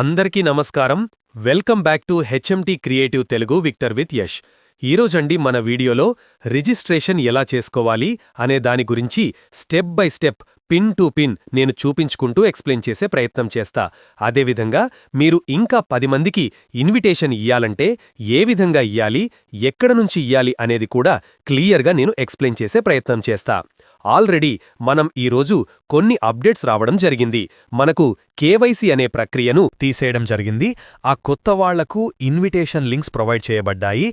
అందరికీ నమస్కారం. Welcome back to HMT creative Telugu Victor with Yash. ఈరోజండి మన వీడియోలో రిజిస్ట్రేషన్ ఎలా చేసుకోవాలి అనే దాని గురించి step by step pin to pin నేను చూపించుకుంటూ ఎక్స్ప్లెయిన్ చేసే ప్రయత్నం చేస్తా. అదేవిధంగా మీరు ఇంకా పది మందికి ఇన్విటేషన్ ఇయ్యాలంటే ఏ విధంగా ఇయ్యాలి ఎక్కడ నుంచి ఇయ్యాలి అనేది కూడా క్లియర్గా నేను ఎక్స్ప్లెయిన్ చేసే ప్రయత్నం చేస్తా. ఆల్రెడీ మనం ఈరోజు కొన్ని అప్డేట్స్ రావడం జరిగింది. మనకు కేవైసీ అనే ప్రక్రియను తీసేయడం జరిగింది. ఆ కొత్త వాళ్ళకు ఇన్విటేషన్ లింక్స్ ప్రొవైడ్ చేయబడ్డాయి.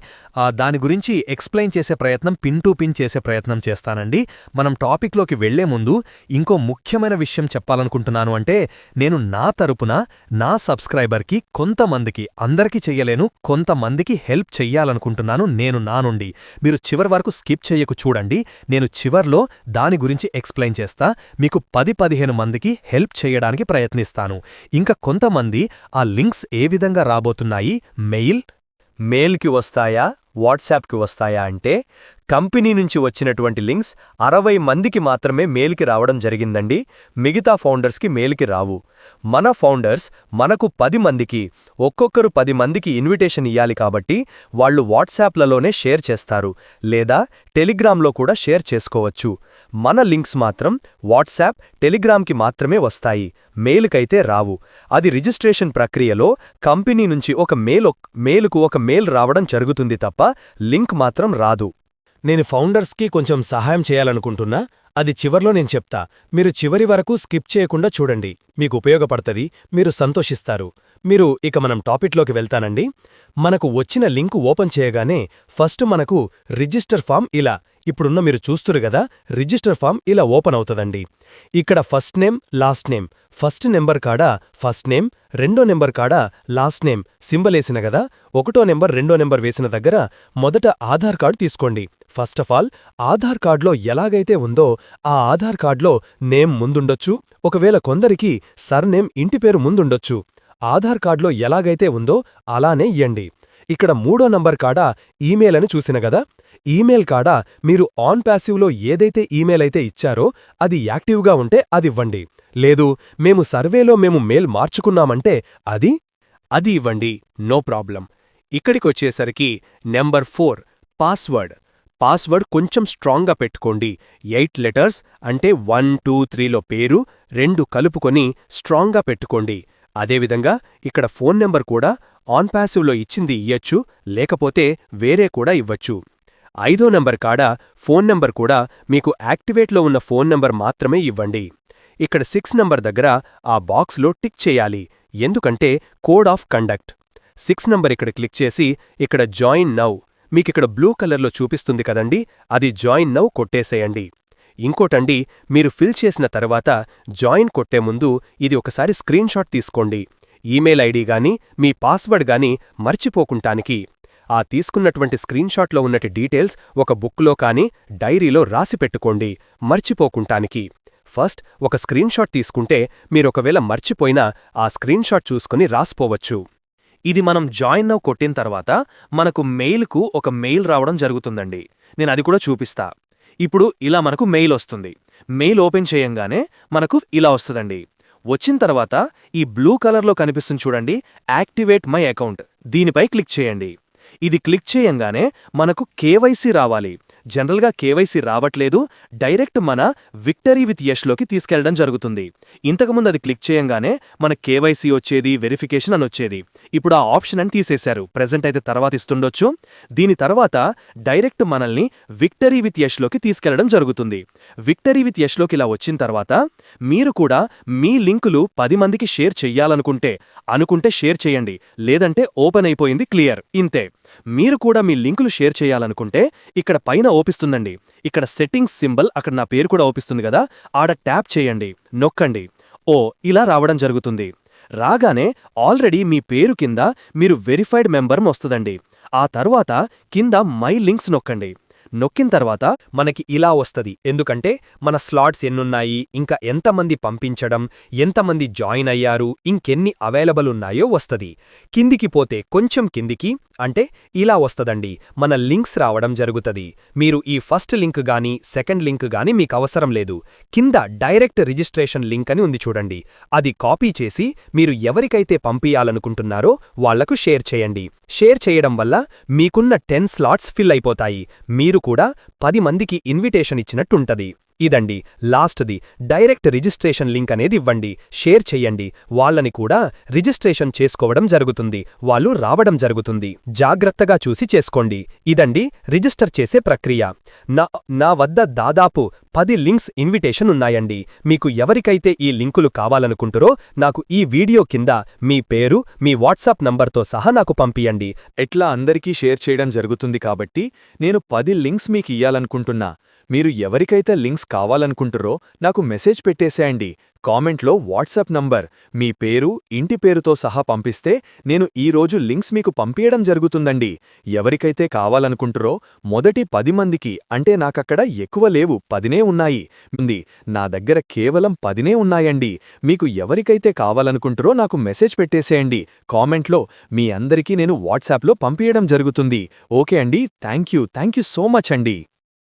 దాని గురించి ఎక్స్ప్లెయిన్ చేసే ప్రయత్నం పిన్ టు పిన్ చేసే ప్రయత్నం చేస్తానండి. మనం టాపిక్లోకి వెళ్ళే ముందు ఇంకో ముఖ్యమైన విషయం చెప్పాలనుకుంటున్నాను అంటే నేను నా తరపున నా సబ్స్క్రైబర్కి కొంతమందికి అందరికీ చెయ్యలేను కొంతమందికి హెల్ప్ చెయ్యాలనుకుంటున్నాను నేను నా నుండి. మీరు చివరి వరకు స్కిప్ చెయ్యకు చూడండి. నేను చివర్లో దాని గురించి ఎక్స్ప్లెయిన్ చేస్తా. మీకు పది పదిహేను మందికి హెల్ప్ చేయడానికి ప్రయత్నిస్తాను. ఇంకా కొంతమంది ఆ లింక్స్ ఏ విధంగా రాబోతున్నాయి? మెయిల్? మెయిల్కి వస్తాయా? వాట్సాప్కి వస్తాయా అంటే కంపెనీ నుంచి వచ్చినటువంటి లింక్స్ అరవై మందికి మాత్రమే మెయిల్కి రావడం జరిగిందండి. మిగతా ఫౌండర్స్కి మెయిల్కి రావు. మన ఫౌండర్స్ మనకు పది మందికి ఒక్కొక్కరు పది మందికి ఇన్విటేషన్ ఇయ్యాలి కాబట్టి వాళ్ళు వాట్సాప్లలోనే షేర్ చేస్తారు లేదా టెలిగ్రామ్లో కూడా షేర్ చేసుకోవచ్చు. మన లింక్స్ మాత్రం వాట్సాప్ టెలిగ్రామ్కి మాత్రమే వస్తాయి. మెయిల్కైతే రావు. అది రిజిస్ట్రేషన్ ప్రక్రియలో కంపెనీ నుంచి ఒక మెయిల్ మేలుకు మెయిల్కు ఒక మెయిల్ రావడం జరుగుతుంది తప్ప లింక్ మాత్రం రాదు. నేను ఫౌండర్స్కి కొంచెం సహాయం చేయాలనుకుంటున్నా అది చివర్లో నేను చెప్తా. మీరు చివరి వరకు స్కిప్ చేయకుండా చూడండి. మీకు ఉపయోగపడుతుంది మీరు సంతోషిస్తారు. మీరు ఇక మనం టాపిక్లోకి వెళ్తానండి. మనకు వచ్చిన లింకు ఓపెన్ చేయగానే ఫస్ట్ మనకు రిజిస్టర్ ఫామ్ ఇలా ఇప్పుడున్న మీరు చూస్తురు గదా రిజిస్టర్ ఫామ్ ఇలా ఓపెన్ అవుతదండి. ఇక్కడ first name last name. First number కాడ ఫస్ట్ నేమ్ రెండో నెంబర్ కాడ లాస్ట్ నేమ్ సింబల్ వేసిన గదా ఒకటో నెంబర్ రెండో నెంబర్ వేసిన దగ్గర మొదట ఆధార్ కార్డు తీసుకోండి. ఫస్ట్ ఆఫ్ ఆల్ ఆధార్ కార్డులో ఎలాగైతే ఉందో ఆ ఆధార్ కార్డులో నేమ్ ముందుండొచ్చు. ఒకవేళ కొందరికి సర్నేమ్ ఇంటి పేరు ముందుండొచ్చు. ఆధార్ కార్డులో ఎలాగైతే ఉందో అలానే ఇయ్యండి. ఇక్కడ మూడో నంబర్ కాడ ఈమెయిల్ అని చూసిన గదా ఈమెయిల్ కాడ మీరు ఆన్ ప్యాసివ్లో ఏదైతే ఈమెయిల్ అయితే ఇచ్చారో అది యాక్టివ్గా ఉంటే అది ఇవ్వండి. లేదు మేము సర్వేలో మేము మెయిల్ మార్చుకున్నామంటే అది అది ఇవ్వండి. No problem. ఇక్కడికొచ్చేసరికి number four password. Password కొంచెం స్ట్రాంగ్గా పెట్టుకోండి. ఎయిట్ లెటర్స్ అంటే వన్ టూ త్రీలో పేరు రెండు కలుపుకొని స్ట్రాంగ్గా పెట్టుకోండి. అదేవిధంగా ఇక్కడ ఫోన్ నెంబర్ కూడా ఆన్ ప్యాసివ్లో ఇచ్చింది ఇయ్యొచ్చు లేకపోతే వేరే కూడా ఇవ్వచ్చు. ఐదో నెంబర్ కాడ ఫోన్ నంబర్ కూడా మీకు యాక్టివేట్లో ఉన్న ఫోన్ నంబర్ మాత్రమే ఇవ్వండి. ఇక్కడ సిక్స్ నంబర్ దగ్గర ఆ బాక్స్లో టిక్ చేయాలి. ఎందుకంటే code of conduct. Six number ఇక్కడ క్లిక్ చేసి ఇక్కడ జాయిన్ నౌ. మీకిక్కడ బ్లూ కలర్లో చూపిస్తుంది కదండి అది జాయిన్ నౌ కొట్టేసేయండి. ఇంకోటండి మీరు ఫిల్ చేసిన తర్వాత జాయిన్ కొట్టే ముందు ఇది ఒకసారి స్క్రీన్షాట్ తీసుకోండి. ఈమెయిల్ ఐడి గాని మీ పాస్వర్డ్ గాని మర్చిపోకుంటానికి. ఆ తీసుకున్నటువంటి స్క్రీన్షాట్లో ఉన్నటి డీటెయిల్స్ ఒక బుక్లో కానీ డైరీలో రాసి పెట్టుకోండి మర్చిపోకుంటానికి. ఫస్ట్ ఒక స్క్రీన్షాట్ తీసుకుంటే మీరొకవేళ మర్చిపోయినా ఆ స్క్రీన్షాట్ చూసుకుని రాసిపోవచ్చు. ఇది మనం జాయిన్ నౌ కొట్టిన తర్వాత మనకు మెయిల్కు ఒక మెయిల్ రావడం జరుగుతుందండి. నేను అది కూడా చూపిస్తా. ఇప్పుడు ఇలా మనకు మెయిల్ వస్తుంది. మెయిల్ ఓపెన్ చేయంగానే మనకు ఇలా వస్తుందండి. వచ్చిన తర్వాత ఈ బ్లూ కలర్లో కనిపిస్తుంది చూడండి యాక్టివేట్ మై అకౌంట్. దీనిపై క్లిక్ చేయండి. ఇది క్లిక్ చేయంగానే మనకు కేవైసీ రావాలి. జనరల్గా కేవైసీ రావట్లేదు. డైరెక్ట్ మన విక్టరీ విత్ యష్లోకి తీసుకెళ్ళడం జరుగుతుంది. ఇంతకుముందు అది క్లిక్ చేయంగానే మన కేవైసీ వచ్చేది వెరిఫికేషన్ అని వచ్చేది. ఇప్పుడు ఆ ఆప్షన్ అని తీసేశారు. ప్రజెంట్ అయితే తర్వాత ఇస్తుండొచ్చు. దీని తర్వాత డైరెక్ట్ మనల్ని విక్టరీ విత్ యష్లోకి తీసుకెళ్ళడం జరుగుతుంది. విక్టరీ విత్ యష్లోకి ఇలా వచ్చిన తర్వాత మీరు కూడా మీ లింకులు పది మందికి షేర్ చెయ్యాలనుకుంటే అనుకుంటే షేర్ చేయండి. లేదంటే ఓపెన్ అయిపోయింది క్లియర్. ఇంతే. మీరు కూడా మీ లింకులు షేర్ చేయాలనుకుంటే ఇక్కడ పైన ఓపిస్తుందండి. ఇక్కడ సెట్టింగ్స్ సింబల్ అక్కడ నా పేరు కూడా ఓపిస్తుంది కదా ఆడ ట్యాప్ చేయండి నొక్కండి. ఓ ఇలా రావడం జరుగుతుంది. రాగానే ఆల్రెడీ మీ పేరు కింద మీరు వెరిఫైడ్ మెంబర్ వస్తుందండి. ఆ తర్వాత కింద మై లింక్స్ నొక్కండి. నొక్కిన తర్వాత మనకి ఇలా వస్తది. ఎందుకంటే మన స్లాట్స్ ఎన్నున్నాయి ఇంకా ఎంతమంది పంపించడం ఎంతమంది జాయిన్ అయ్యారు ఇంకెన్ని అవైలబుల్ ఉన్నాయో వస్తది. కిందికి పోతే కొంచెం కిందికి అంటే ఇలా వస్తదండి. మన లింక్స్ రావడం జరుగుతది. మీరు ఈ ఫస్ట్ లింక్ గాని సెకండ్ లింక్ గానీ మీకు అవసరం లేదు. కింద డైరెక్ట్ రిజిస్ట్రేషన్ లింక్ అని ఉంది చూడండి. అది కాపీ చేసి మీరు ఎవరికైతే పంపియాలనుకుంటున్నారో వాళ్ళకు షేర్ చేయండి. షేర్ చేయడం వల్ల మీకున్న టెన్ స్లాట్స్ ఫిల్ అయిపోతాయి. మీరు కూడా పది మందికి ఇన్విటేషన్ ఇచ్చినట్టుంటది. ఇదండి లాస్ట్ది. డైరెక్ట్ రిజిస్ట్రేషన్ లింక్ అనేది ఇవ్వండి. షేర్ చెయ్యండి. వాళ్ళని కూడా రిజిస్ట్రేషన్ చేసుకోవడం జరుగుతుంది. వాళ్ళు రావడం జరుగుతుంది. జాగ్రత్తగా చూసి చేసుకోండి. ఇదండి రిజిస్టర్ చేసే ప్రక్రియ. నా నా వద్ద దాదాపు పది లింక్స్ ఇన్విటేషన్ ఉన్నాయండి. మీకు ఎవరికైతే ఈ లింకులు కావాలనుకుంటురో నాకు ఈ వీడియో కింద మీ పేరు మీ వాట్సాప్ నంబర్తో సహా నాకు పంపియండి. ఎట్లా అందరికీ షేర్ చేయడం జరుగుతుంది కాబట్టి నేను పది లింక్స్ మీకు ఇయ్యాలనుకుంటున్నా. మీరు ఎవరికైతే లింక్స్ కావాలనుకుంటురో నాకు మెసేజ్ పెట్టేసేయండి. కామెంట్లో వాట్సాప్ నంబర్ మీ పేరు ఇంటి పేరుతో సహా పంపిస్తే నేను ఈరోజు లింక్స్ మీకు పంపించడం జరుగుతుందండి. ఎవరికైతే కావాలనుకుంటురో మొదటి పది మందికి అంటే నాకక్కడ ఎక్కువ లేవు పదినే ఉన్నాయి. నా దగ్గర కేవలం పదినే ఉన్నాయండి. మీకు ఎవరికైతే కావాలనుకుంటురో నాకు మెసేజ్ పెట్టేసేయండి. కామెంట్లో మీ అందరికీ నేను వాట్సాప్లో పంపించడం జరుగుతుంది. ఓకే అండి thank you thank you so much అండి.